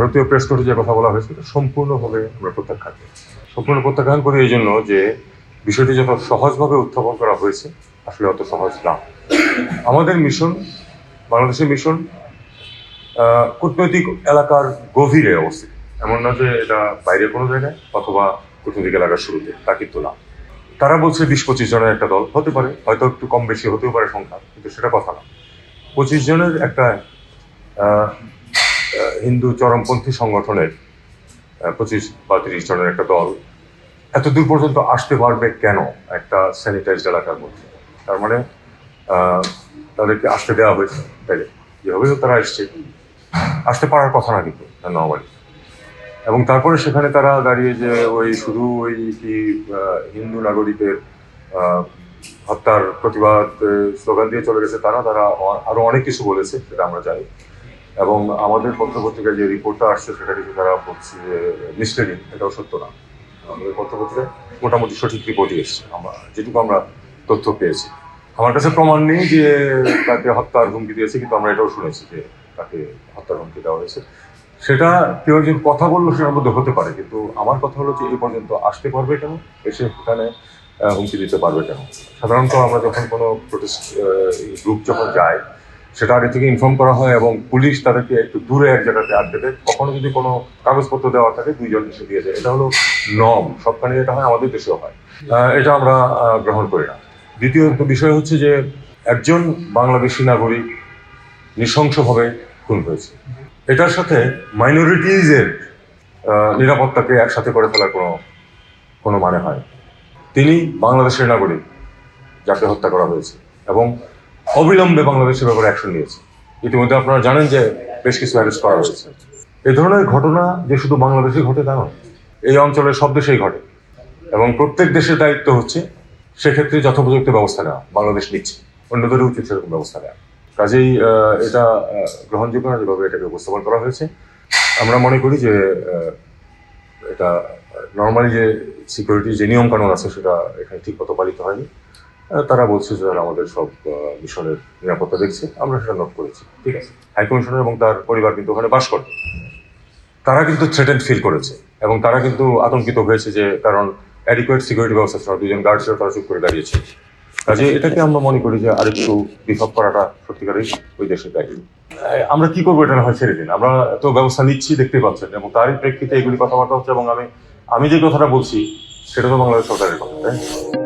ভারতীয় প্রেস কোর্টে যে কথা বলা হয়েছে সম্পূর্ণভাবে আমরা প্রত্যাখ্যান করি সম্পূর্ণ প্রত্যাখ্যান করি এই জন্য যে বিষয়টি যত সহজভাবে উত্থাপন করা হয়েছে, আসলে অত সহজ না। আমাদের মিশন বাংলাদেশের মিশন কূটনৈতিক এলাকার গভীরে অবস্থিত। এমন না যে এটা বাইরে কোনো জায়গায় অথবা কূটনৈতিক এলাকার শুরুতে, তা কিন্তু না। তারা বলছে বিশ পঁচিশ জনের একটা দল হতে পারে, হয়তো একটু কম বেশি হতেও পারে সংখ্যা, কিন্তু সেটা কথা না। পঁচিশ জনের একটা হিন্দু চরমপন্থী সংগঠনের পঁচিশ বা তিরিশ জনের একটা দল, এত দূর পর্যন্ত আসতে পারবে কেন একটা স্যানিটাইজড এলাকার মধ্যে? তার মানে তাদেরকে আসতে দেওয়া হয়েছে তাই যেভাবে তারা এসছে। আসতে পারার কথা না কিন্তু নর্মালি এবং তারপরে সেখানে তারা দাঁড়িয়ে যে ওই শুধু ওই কি হিন্দু নাগরিকের হত্যার প্রতিবাদ স্লোগান দিয়ে চলে গেছে তারা তারা অ- আরও অনেক কিছু বলেছে, সেটা আমরা জানি। এবং আমাদের পত্রপত্রিকায় যে রিপোর্টটা আসছে, সেটা কিন্তু তারা বলছে যে মিসলিডিং এটাও সত্য না। আমাদের পত্রপত্রিকায় মোটামুটি সঠিক রিপোর্টই এসছে। আমরা, যেটুকু আমরা তথ্য পেয়েছি। আমার কাছে প্রমাণ নেই যে তাকে হত্যার হুমকি দিয়েছে, কিন্তু আমরা এটাও শুনেছি যে তাকে হত্যার হুমকি দেওয়া হয়েছে। সেটা কেউ একজন কথা বলল, সেটার মধ্যে হতে পারে, কিন্তু আমার কথা হলো যে এই পর্যন্ত আসতে পারবে কেন? এসে সেখানে হুমকি দিতে পারবে কেন? সাধারণত আমরা যখন কোনো প্রোটেস্ট গ্রুপ যখন যায় সেটা আগে থেকে ইনফর্ম করা হয় এবং পুলিশ তাদেরকে একটু দূরে এক জায়গাতে আটকে দেয়। কখনো যদি কোনো কাগজপত্র দেওয়া থাকে, দুইজন এসে দিয়ে যায়। এটা হলো নম সবখানে এটা হয়, আমাদের দেশেও হয়। এটা আমরা গ্রহণ করি না। দ্বিতীয় বিষয় হচ্ছে যে, একজন বাংলাদেশি নাগরিক নৃশংসভাবে খুন হয়েছে। এটার সাথে মাইনরিটিজের নিরাপত্তাকে একসাথে করে ফেলার কোনো কোনো মানে হয়। তিনি বাংলাদেশের নাগরিক, যাকে হত্যা করা হয়েছে। এবং অবিলম্বে বাংলাদেশের ব্যাপারে অ্যাকশন নিয়েছে। ইতিমধ্যে আপনারা জানেন যে বেশ কিছু অ্যারেস্ট করা হয়েছে। এ ধরনের ঘটনা যে শুধু বাংলাদেশে ঘটে তা নয়, এই অঞ্চলের সব দেশেই ঘটে। এবং প্রত্যেক দেশের দায়িত্ব হচ্ছে সেক্ষেত্রে যথোপযুক্ত ব্যবস্থা নেওয়া, বাংলাদেশ নিচ্ছে। অন্যদেরও উচিত সেরকম ব্যবস্থা নেওয়া। কাজেই এটা গ্রহণযোগ্য না যেভাবে এটাকে উপস্থাপন করা হয়েছে, আমরা মনে করি যে এটা নর্মালি যে সিকিউরিটি যে নিয়ম কানুন আছে সেটা এখানে ঠিক মতো পালিত হয়নি। তারা বলছে যে আমাদের সব মিশনের নিরাপত্তা দেখছে আমরা সেটা নোট করেছি। ঠিক আছে। হাইকমিশনার এবং তার পরিবার কিন্তু ওখানে বাস করে। তারা কিন্তু থ্রেটেন্ড ফিল করেছে এবং তারা কিন্তু আতঙ্কিত হয়েছে যে কারণ অ্যাডিকুয়েট সিকিউরিটি ব্যবস্থা না। দুজন গার্ড ছিল তারা চুপ করে দাঁড়িয়েছে। কাজে এটাকে আমরা মনে করি যে আরেকটু বিভাগ করাটা সত্যিকারই ওই দেশের আহ, আমরা কি করব এটা হয় ছেড়ে দিন। আমরা তো ব্যবস্থা নিচ্ছি দেখতেই পাচ্ছেন। এবং তারই প্রেক্ষিতে এগুলি কথাবার্তা হচ্ছে এবং আমি আমি যে কথাটা বলছি সেটা তো বাংলাদেশ সরকারের কথা তাই?